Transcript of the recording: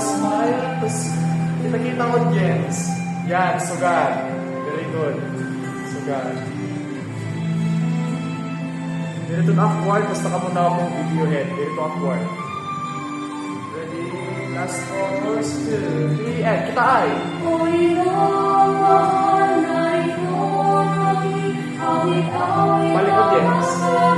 smile. Tapos, kita-kita audience. Yan, sugat. Very good. Sugat. Ganito na upward, basta ka muna mong video head. Ganito upward. Ready? Last chorus, two, three, and kita ay. Balik audience.